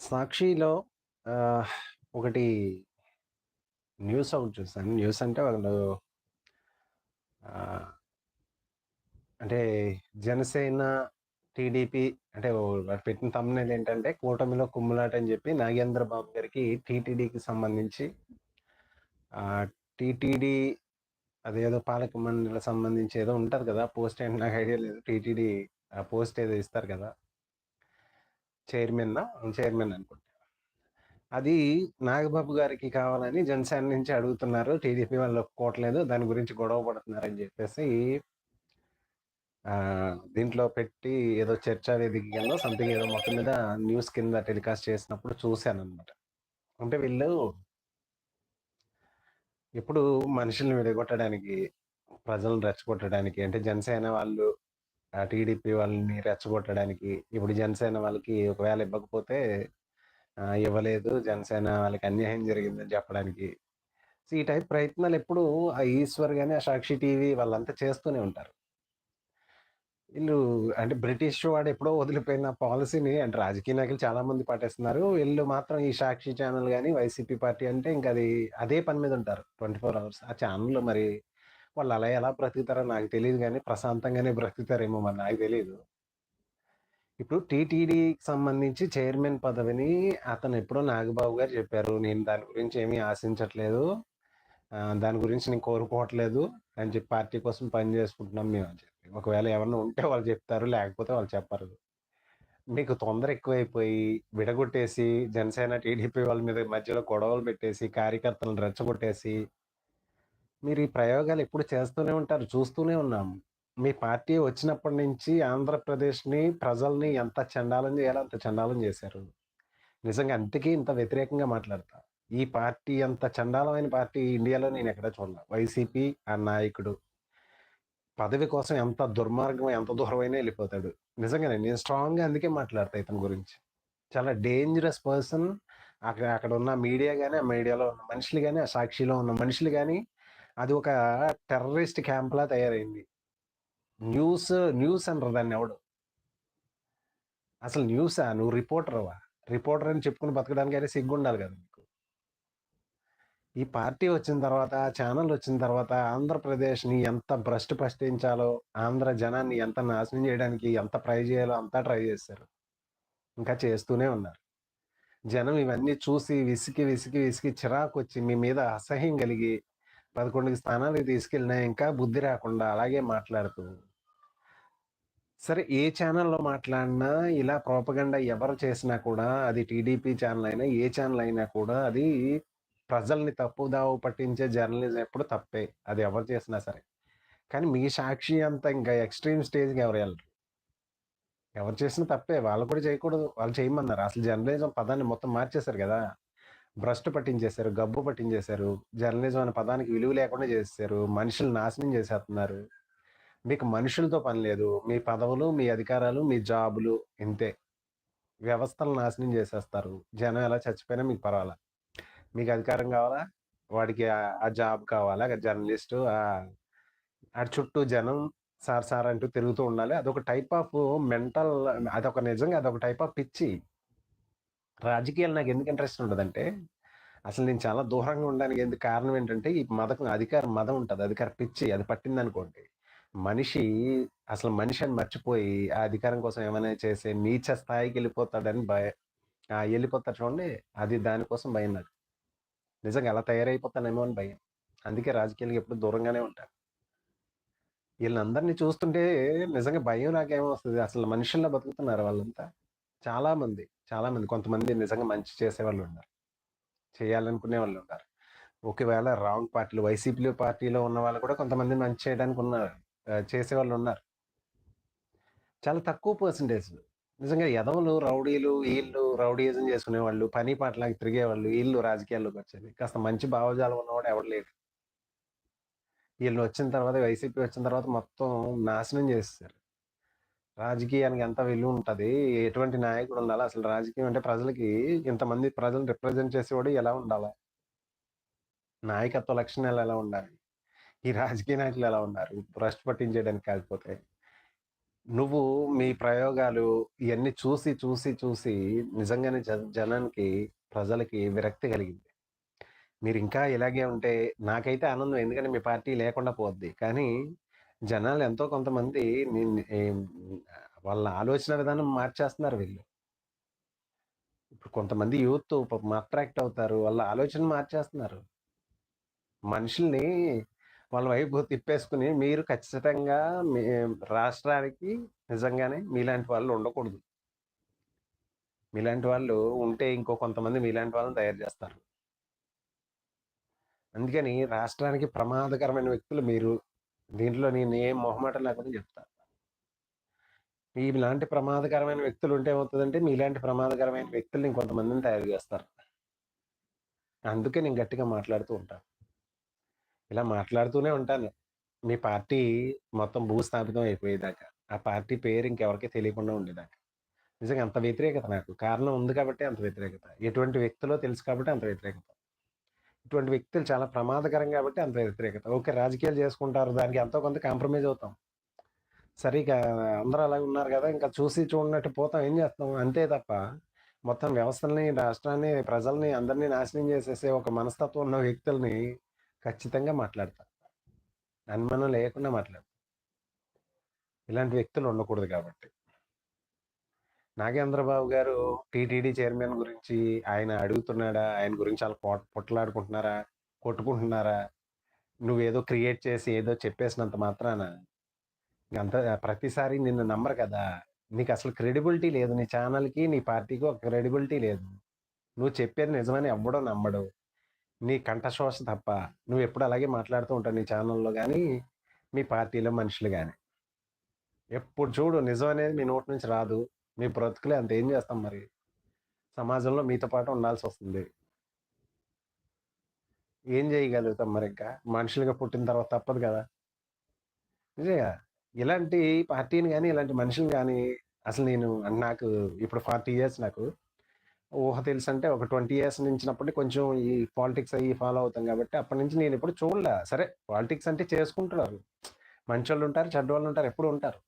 సాక్షిలో ఒకటి న్యూస్ ఒకటి చూసాను. న్యూస్ అంటే వాళ్ళు అంటే జనసేన, టీడీపీ అంటే పెట్టిన తమ్మునేది ఏంటంటే కూటమిలో కుమ్ములాట అని చెప్పి నాగేంద్ర బాబు గారికి టీటీడీకి సంబంధించి టీటీడీ అదేదో పాలక మండలి సంబంధించి ఏదో ఉంటుంది కదా! పోస్ట్ ఏంటి నాకు ఐడియా లేదు. టీటీడీ ఆ పోస్ట్ ఏదో ఇస్తారు కదా! చైర్మన్ చైర్మన్ అనుకుంటా. అది నాగబాబు గారికి కావాలని జనసేన నుంచి అడుగుతున్నారు. టీడీపీ వాళ్ళు ఒప్పుకోవట్లేదు. దాని గురించి గొడవ పడుతున్నారని చెప్పేసి దీంట్లో పెట్టి ఏదో చర్చా వేదికలో సంథింగ్ ఏదో మొత్తం మీద న్యూస్ కింద టెలికాస్ట్ చేసినప్పుడు చూశాను అనమాట అంటే వీళ్ళు ఇప్పుడు మనుషుల్ని విడగొట్టడానికి, ప్రజలను రెచ్చగొట్టడానికి అంటే జనసేన వాళ్ళు టీడీపీ వాళ్ళని రెచ్చగొట్టడానికి, ఇప్పుడు జనసేన వాళ్ళకి ఒకవేళ ఇవ్వకపోతే ఇవ్వలేదు జనసేన వాళ్ళకి అన్యాయం జరిగిందని చెప్పడానికి. సో, ఈ టైప్ ప్రయత్నాలు ఎప్పుడూ ఆ ఈశ్వర్ కానీ ఆ సాక్షి టీవీ వాళ్ళంతా చేస్తూనే ఉంటారు. వీళ్ళు అంటే బ్రిటిష్ వాడు ఎప్పుడో వదిలిపోయిన పాలసీని అంటే రాజకీయ నాయకులు చాలా మంది పాటిస్తున్నారు. వీళ్ళు మాత్రం ఈ సాక్షి ఛానల్ కానీ వైసీపీ పార్టీ అంటే ఇంకా అది అదే పని మీద ఉంటారు 24 అవర్స్. ఆ ఛానల్ మరి వాళ్ళు అలా ఎలా బ్రతుకుతారో నాకు తెలియదు కానీ ప్రశాంతంగానే బ్రతుకుతారేమో మరి నాకు తెలియదు ఇప్పుడు టీటీడీకి సంబంధించి చైర్మన్ పదవిని అతను ఎప్పుడో నాగబాబు గారు చెప్పారు. నేను దాని గురించి ఏమీ ఆశించట్లేదు. దాని గురించి నేను కోరుకోవట్లేదు అని చెప్పి పార్టీ కోసం పని చేసుకుంటున్నాం మేము అని చెప్పి. ఒకవేళ ఎవరైనా ఉంటే వాళ్ళు చెప్తారు. లేకపోతే వాళ్ళు చెప్పరు. మీకు తొందర ఎక్కువైపోయి విడగొట్టేసి జనసేన, టీడీపీ వాళ్ళ మీద మధ్యలో గొడవలు పెట్టేసి, కార్యకర్తలను రెచ్చగొట్టేసి మీరు ఈ ప్రయోగాలు ఎప్పుడు చేస్తూనే ఉంటారు. చూస్తూనే ఉన్నాం. మీ పార్టీ వచ్చినప్పటి నుంచి ఆంధ్రప్రదేశ్‌ని, ప్రజల్ని ఎంత చండాలం చేయాలో అంత చండాలం చేశారు. నిజంగా అందుకే ఇంత వ్యతిరేకంగా మాట్లాడతా. ఈ పార్టీ అంత చండాలమైన పార్టీ ఇండియాలో నేను ఎక్కడ చూడలే వైసీపీ ఆ నాయకుడు పదవి కోసం ఎంత దుర్మార్గం ఎంత దూరమైనా వెళ్ళిపోతాడు నిజంగానే నేను స్ట్రాంగ్‌గా అందుకే మాట్లాడతా ఇతని గురించి. చాలా డేంజరస్ పర్సన్. అక్కడ అక్కడ ఉన్న మీడియా కానీ ఆ మీడియాలో ఉన్న మనుషులు కానీ ఆ సాక్షిలో ఉన్న మనుషులు కానీ అది ఒక టెర్రరిస్ట్ క్యాంప్‌లా తయారైంది. న్యూస్ న్యూస్ అంటారు దాన్ని ఎవడు అసలు న్యూసా? నువ్వు రిపోర్టర్‌వా? రిపోర్టర్ అని చెప్పుకొని అయితే సిగ్గుండాలి కదా నీకు. ఈ పార్టీ వచ్చిన తర్వాత, ఛానల్ వచ్చిన తర్వాత ఆంధ్రప్రదేశ్‌ని ఎంత భ్రష్టు పట్టించాలో, ఆంధ్ర జనాన్ని ఎంత నాశనం చేయడానికి ఎంత ట్రై చేయాలో అంతా ట్రై చేశారు. ఇంకా చేస్తూనే ఉన్నారు. జనం ఇవన్నీ చూసి విసిగి, విసిగి, విసిగి చిరాకొచ్చి మీ మీద అసహ్యం కలిగి పదకొండుకి స్థానానికి తీసుకెళ్ళినా ఇంకా బుద్ధి రాకుండా అలాగే మాట్లాడుతూ సరే ఏ ఛానల్లో మాట్లాడినా ఇలా ప్రోపగండా ఎవరు చేసినా కూడా అది టీడీపీ ఛానల్ అయినా, ఏ ఛానల్ అయినా కూడా అది ప్రజల్ని తప్పుదావు పట్టించే జర్నలిజం ఎప్పుడు తప్పే. అది ఎవరు చేసినా సరే. కానీ మీ సాక్షి అంత ఇంకా ఎక్స్‌ట్రీమ్ స్టేజ్‌కి ఎవరు వెళ్ళరు ఎవరు చేసినా తప్పే. వాళ్ళు కూడా చేయకూడదు. వాళ్ళు చేయమన్నారు. అసలు జర్నలిజం పదాన్ని మొత్తం మార్చేశారు కదా భ్రష్టు పట్టించేశారు. గబ్బు పట్టించేశారు. జర్నలిజం అనే పదానికి విలువ లేకుండా చేశారు మనుషులు నాశనం చేసేస్తున్నారు. మీకు మనుషులతో పని లేదు. మీ పదవులు, మీ అధికారాలు, మీ జాబులు ఇంతే. వ్యవస్థలు నాశనం చేసేస్తారు. జనం ఎలా చచ్చిపోయినా మీకు పర్వాలా. మీకు అధికారం కావాలా? వాడికి ఆ జాబ్ కావాలా? జర్నలిస్టు ఆ చుట్టూ జనం సార్ సార్ అంటూ తిరుగుతూ ఉండాలి. అదొక టైప్ ఆఫ్ మెంటల్ అదొక నిజంగా అదొక టైప్ ఆఫ్ పిచ్చి. రాజకీయాలు నాకు ఎందుకు ఇంట్రెస్ట్ ఉండదంటే, అసలు నేను చాలా దూరంగా ఉండడానికి ఎందుకు కారణం ఏంటంటే, ఈ మదకం అధికార మదం ఉంటుంది అధికార పిచ్చి అది పట్టిందనుకోండి. మనిషి అసలు మనిషి అని మర్చిపోయి ఆ అధికారం కోసం ఏమైనా చేసే నీచ స్థాయికి వెళ్ళిపోతాడని భయ ఆ! చూడండి. అది దానికోసం భయం నాకు. నిజంగా అలా తయారైపోతానేమో అని భయం. అందుకే రాజకీయాలకు ఎప్పుడు దూరంగానే ఉంటాను వీళ్ళందరినీ చూస్తుంటే నిజంగా భయం నాకేమొస్తది. అసలు మనుషుల్లో బతుకుతున్నారు వాళ్ళంతా. చాలా మంది, చాలా మంది. కొంతమంది నిజంగా మంచి చేసేవాళ్ళున్నారు. చేయాలనుకునే వాళ్ళు ఉన్నారు ఒకవేళ రాంగ్ పార్టీలు వైసీపీలో పార్టీలో ఉన్న వాళ్ళు కూడా కొంతమంది మంచి చేయడానికి ఉన్నారు. చేసేవాళ్ళు ఉన్నారు చాలా తక్కువ పర్సంటేజ్ నిజంగా ఎదవలు, రౌడీలు, ఈళ్ళు చేసుకునే చేసుకునేవాళ్ళు, పని పాట తిరిగేవాళ్ళు వీళ్ళు రాజకీయాల్లోకి వచ్చేది కాస్త మంచి భావజాలం ఉన్నవాడు ఎవడు లేడు. వీళ్ళు వచ్చిన తర్వాత వైసీపీ వచ్చిన తర్వాత మొత్తం నాశనం చేస్తారు రాజకీయానికి ఎంత విలువ ఉంటది? ఎటువంటి నాయకుడు ఉండాలి? అసలు రాజకీయం అంటే ప్రజలకి ఇంతమంది ప్రజలు రిప్రజెంట్ చేసేవాడు ఎలా ఉండాలి నాయకత్వ లక్షణాలు ఎలా ఉండాలి? ఈ రాజకీయ నాయకులు ఎలా ఉన్నారు? భ్రష్టు పట్టించేయడానికి కాకపోతే. నువ్వు మీ ప్రయోగాలు ఇవన్నీ చూసి, చూసి, చూసి నిజంగానే జ జనానికి, ప్రజలకి విరక్తి కలిగింది. మీరు ఇంకా ఇలాగే ఉంటే నాకైతే ఆనందం. ఎందుకంటే మీ పార్టీ లేకుండా పోద్ది. కానీ జనాలు ఎంతో కొంతమంది వాళ్ళ ఆలోచన విధానం మార్చేస్తున్నారు వీళ్ళు. ఇప్పుడు కొంతమంది యూత్ అట్రాక్ట్ అవుతారు. వాళ్ళ ఆలోచన మార్చేస్తున్నారు. మనుషుల్ని వాళ్ళ వైపు తిప్పేసుకొని మీరు ఖచ్చితంగా మీ రాష్ట్రానికి నిజంగానే మీలాంటి వాళ్ళు ఉండకూడదు. మీలాంటి వాళ్ళు ఉంటే ఇంకో కొంతమంది మీలాంటి వాళ్ళని తయారు చేస్తారు. అందుకని రాష్ట్రానికి ప్రమాదకరమైన వ్యక్తులు మీరు. దీంట్లో నేను ఏం మొహమాటం లేకుండా చెప్తా. మీలాంటి ప్రమాదకరమైన వ్యక్తులు ఉంటే ఏమవుతుందంటే మీలాంటి ప్రమాదకరమైన వ్యక్తులు ఇంకొంతమందిని తయారు చేస్తారు. అందుకే నేను గట్టిగా మాట్లాడుతూ ఉంటాను. ఇలా మాట్లాడుతూనే ఉంటాను. మీ పార్టీ మొత్తం భూస్థాపితం అయిపోయేదాకా. ఆ పార్టీ పేరు ఇంకెవరికీ తెలియకుండా ఉండేదాకా. నిజంగా అంత వ్యతిరేకత నాకు. కారణం ఉంది కాబట్టి అంత వ్యతిరేకత. ఎటువంటి వ్యక్తిలో తెలుసు కాబట్టి అంత వ్యతిరేకత. ఇటువంటి వ్యక్తులు చాలా ప్రమాదకరం కాబట్టి అంత వ్యతిరేకత. ఓకే. రాజకీయాలు చేసుకుంటారు. దానికి ఎంతో కొంత కాంప్రమైజ్ అవుతాం. సరే ఇక అందరూ అలాగే ఉన్నారు కదా ఇంకా చూసి చూడనట్టు పోతాం. ఏం చేస్తాం? అంతే తప్ప మొత్తం వ్యవస్థల్ని, రాష్ట్రాన్ని, ప్రజల్ని అందరిని నాశనం చేసేసే ఒక మనస్తత్వం ఉన్న వ్యక్తుల్ని ఖచ్చితంగా మాట్లాడతాం అనుమానం లేకుండా మాట్లాడతాం ఇలాంటి వ్యక్తులు ఉండకూడదు కాబట్టి. నాగేంద్రబాబు గారు టీటీడీ చైర్మన్ గురించి ఆయన అడుగుతున్నాడా? ఆయన గురించి అలా పోట్ పొట్లాడుకుంటున్నారా? కొట్టుకుంటున్నారా? నువ్వేదో క్రియేట్ చేసి ఏదో చెప్పేసినంత మాత్రాన అంత ప్రతిసారి నిన్ను నమ్మరు కదా! నీకు అసలు క్రెడిబిలిటీ లేదు. నీ ఛానల్కి నీ పార్టీకి ఒక క్రెడిబిలిటీ లేదు. నువ్వు చెప్పేది నిజమని ఎవ్వడు నమ్మడు. నీ కంఠశోష తప్ప. నువ్వు ఎప్పుడు అలాగే మాట్లాడుతూ ఉంటావు నీ ఛానల్లో కానీ మీ పార్టీలో మనుషులు కానీ ఎప్పుడు చూడు నిజం అనేది మీ నోటి నుంచి రాదు. మీ బ్రతుకులే అంత. ఏం చేస్తాం మరి? సమాజంలో మీతో పాటు ఉండాల్సి వస్తుంది ఏం చేయగలుగుతాం మరి ఇంకా మనుషులుగా పుట్టిన తర్వాత తప్పదు కదా! నిజంగా. ఇలాంటి పార్టీని కానీ ఇలాంటి మనుషులు కానీ అసలు నేను నాకు ఇప్పుడు 40 ఇయర్స్ నాకు. ఊహ తెలుసు అంటే ఒక 20 ఇయర్స్ నుంచినప్పటి కొంచెం ఈ పాలిటిక్స్ అయ్యి ఫాలో అవుతాం కాబట్టి అప్పటి నుంచి నేనెప్పుడు చూడలే. సరే పాలిటిక్స్ అంటే చేసుకుంటున్నారు. మనుషులు ఉంటారు చద్ద వాళ్ళు ఉంటారు ఎప్పుడు ఉంటారు.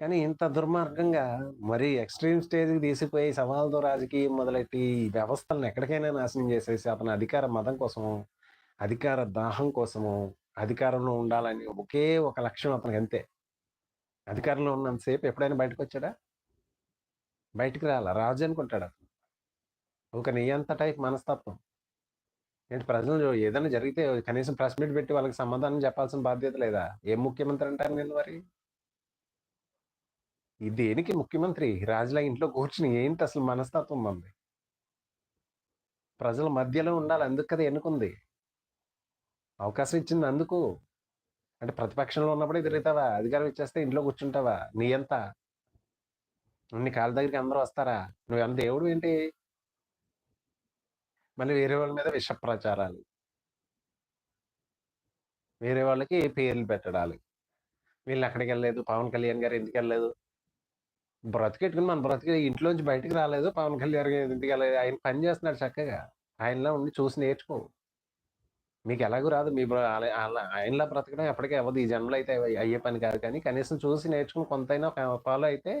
కానీ ఇంత దుర్మార్గంగా మరీ ఎక్స్‌ట్రీమ్ స్టేజ్‌కి తీసిపోయి సవాల్తో రాజకీయం మొదలెట్టి ఈ వ్యవస్థలను ఎక్కడికైనా నాశనం చేసేసి అతని అధికార మదం కోసము అధికార దాహం కోసము అధికారంలో ఉండాలని ఒకే ఒక లక్ష్యం అతనికంతే. అధికారంలో ఉన్నంత సేపు ఎప్పుడైనా బయటకొచ్చాడా? బయటికి రాలా. రాజు అనుకుంటాడతను. ఒక నియంత టైప్ మనస్తత్వం. ఏంటి ప్రజలు ఏదైనా జరిగితే కనీసం ప్రెస్ మీట్ పెట్టి వాళ్ళకి సమాధానం చెప్పాల్సిన బాధ్యత లేదా? ఏం ముఖ్యమంత్రి అంటారు నేను మరి? దేనికి ముఖ్యమంత్రి? రాజుల ఇంట్లో కూర్చుని ఏంటి అసలు మనస్తత్వం మంది ప్రజల మధ్యలో ఉండాలి. అందుకు కదా ఎన్నుకుంది. అవకాశం ఇచ్చింది అందుకు. అంటే ప్రతిపక్షంలో ఉన్నప్పుడే తిరుగుతావా? అధికారం ఇచ్చేస్తే ఇంట్లో కూర్చుంటావా? నీ ఎంత నీ కాళ్ళ దగ్గరికి అందరూ వస్తారా? నువ్వేమన్నా ఏంటి మళ్ళీ వేరే వాళ్ళ మీద విష ప్రచారాలు. వేరే వాళ్ళకి పేర్లు పెట్టడాలు. వెళ్ళలేదు పవన్ కళ్యాణ్ గారు ఎందుకు వెళ్ళలేదు బ్రతికెట్టుకుని మన బ్రతికి ఇంట్లోంచి బయటకు రాలేదు. పవన్ కళ్యాణ్ గారు వెళ్ళలేదు ఆయన పని చేస్తున్నాడు చక్కగా. ఆయనలా ఉండి చూసి నేర్చుకో. మీకు ఎలాగూ రాదు. మీ ఆయనలా బ్రతకడం ఎప్పటికి అవ్వదు. ఈ జన్మలో అయితే అయ్యే పని కాదు కానీ కనీసం చూసి నేర్చుకుని కొంతైనా ఫాలో అయితే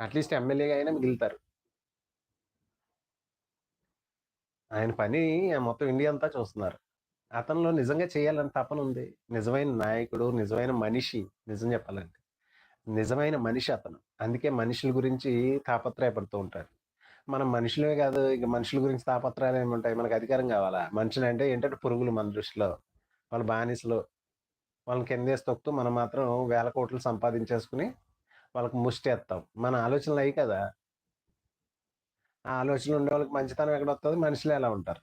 అట్‌లీస్ట్ ఎమ్మెల్యేగా అయినా మిగులుతారు. ఆయన పని మొత్తం ఇండియా అంతా చూస్తున్నారు. అతనిలో నిజంగా చేయాలని తపనుంది. నిజమైన నాయకుడు, నిజమైన మనిషి నిజం చెప్పాలంటే. నిజమైన మనిషి అతను. అందుకే మనుషుల గురించి తాపత్రయపడుతూ ఉంటారు మనం మనుషులమే కాదు ఇక మనుషుల గురించి తాపత్రయాలు ఉంటాయి మనకు అధికారం కావాలా? మనుషులంటే ఏంటంటే పురుగులు మన దృష్టిలో. వాళ్ళ బానిసలు. వాళ్ళని కిందేసి తొక్కుతూ మనం మాత్రం వేల కోట్లు సంపాదించేసుకొని వాళ్ళకి ముష్టేత్తాం. మన ఆలోచనలు అవి కదా! ఆ ఆలోచనలు ఉండేవాళ్ళకి మంచితనం ఎక్కడ వస్తుంది మనుషులు ఎలా ఉంటారు.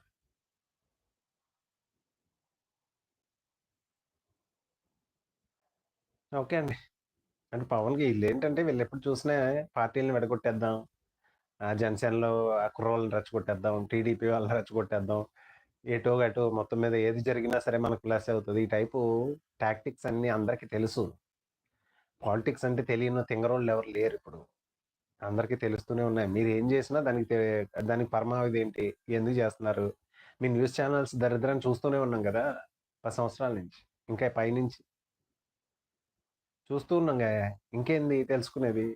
ఓకే అండి. అంటే పవన్‌కి వీళ్ళు ఎప్పుడు చూసినా పార్టీలను విడగొట్టేద్దాం. ఆ జనసేనలో ఆ కుర్రోళ్ళని రెచ్చగొట్టేద్దాం. టీడీపీ వాళ్ళని రెచ్చగొట్టేద్దాం. ఎటో అటో మొత్తం మీద ఏది జరిగినా సరే మనకు ప్లస్ అవుతుంది ఈ టైపు టాక్టిక్స్ అన్నీ అందరికీ తెలుసు. పాలిటిక్స్ అంటే తెలియని తింగరోళ్ళు ఎవరు లేరు ఇప్పుడు అందరికీ తెలుస్తూనే ఉన్నాయి. మీరు ఏం చేసినా దానికి దానికి పరమావధి ఏంటి? ఎందుకు చేస్తున్నారు? మీ న్యూస్ ఛానల్స్ దరిద్రాన్ని చూస్తూనే ఉన్నాం కదా పది సంవత్సరాల నుంచి. ఇంకా పైనుంచి. చూస్తూ ఉన్నాంగా. ఇంకేంది తెలుసుకునేది?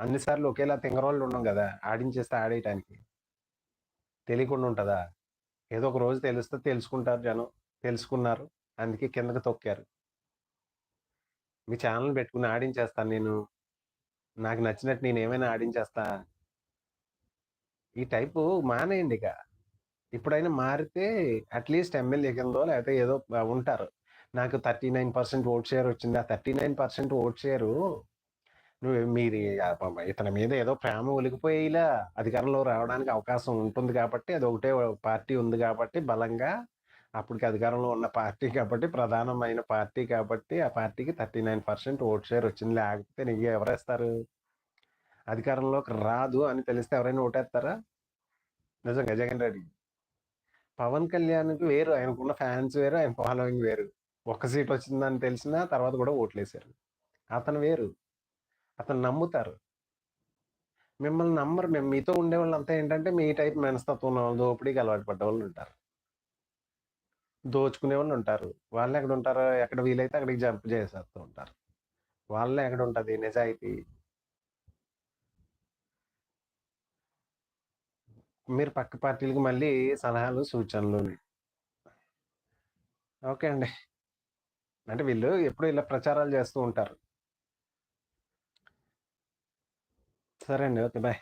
అన్నిసార్లు ఒకేలా తింగరోళ్ళు ఉన్నాం కదా! ఆడించేస్తే ఆడేయటానికి. తెలియకుండా ఉంటుందా? ఏదో ఒక రోజు తెలిస్తే తెలుసుకుంటారు జనం. తెలుసుకున్నారు. అందుకే కిందకి తొక్కారు. మీ ఛానల్ పెట్టుకుని ఆడించేస్తాను నేను. నాకు నచ్చినట్టు నేను ఏమైనా ఆడించేస్తా. ఈ టైపు మానేయండి ఇక ఇప్పుడైనా మారితే అట్లీస్ట్ ఎమ్మెల్యే కిందో లేకపోతే ఏదో ఉంటారు. నాకు thirty nine percent vote share వచ్చింది. ఆ thirty nine percent vote share నువ్వు మీరు ఇతని మీద ఏదో ప్రేమ ఒలిగిపోయేలా అధికారంలో రావడానికి అవకాశం ఉంటుంది కాబట్టి అది ఒకటే పార్టీ ఉంది కాబట్టి బలంగా అప్పటికి అధికారంలో ఉన్న పార్టీ కాబట్టి ప్రధానమైన పార్టీ కాబట్టి ఆ పార్టీకి thirty nine percent vote share వచ్చింది. లేకపోతే నీకు ఎవరేస్తారు? అధికారంలోకి రాదు అని తెలిస్తే ఎవరైనా ఓటేస్తారా? నిజంగా జగన్ రెడ్డి పవన్ కళ్యాణ్కి వేరు. ఆయనకున్న ఫ్యాన్స్ వేరు ఆయన ఫాలోయింగ్ వేరు. ఒక్క సీట్ వచ్చిందని తెలిసినా తర్వాత కూడా ఓట్లేశారు. అతను వేరు. అతను నమ్ముతారు. మిమ్మల్ని నమ్మరు. మేము మీతో ఉండే వాళ్ళు అంతా ఏంటంటే మీ టైప్ మనస్తత్వం ఉన్న వాళ్ళు దోపిడీకి అలవాటు పడ్డ వాళ్ళు ఉంటారు. దోచుకునే వాళ్ళు ఉంటారు. వాళ్ళు ఎక్కడ ఉంటారో ఎక్కడ వీలైతే అక్కడికి జంప్ చేసేస్తూ ఉంటారు. వాళ్ళే ఎక్కడ ఉంటుంది? నిజాయితీ. మీరు పక్క పార్టీలకు మళ్ళీ సలహాలు సూచనలు. ఓకే అండి. అంటే వీళ్ళు ఎప్పుడు ఇలా ప్రచారాలు చేస్తూ ఉంటారు. సరే అండి ఓకే బాయ్.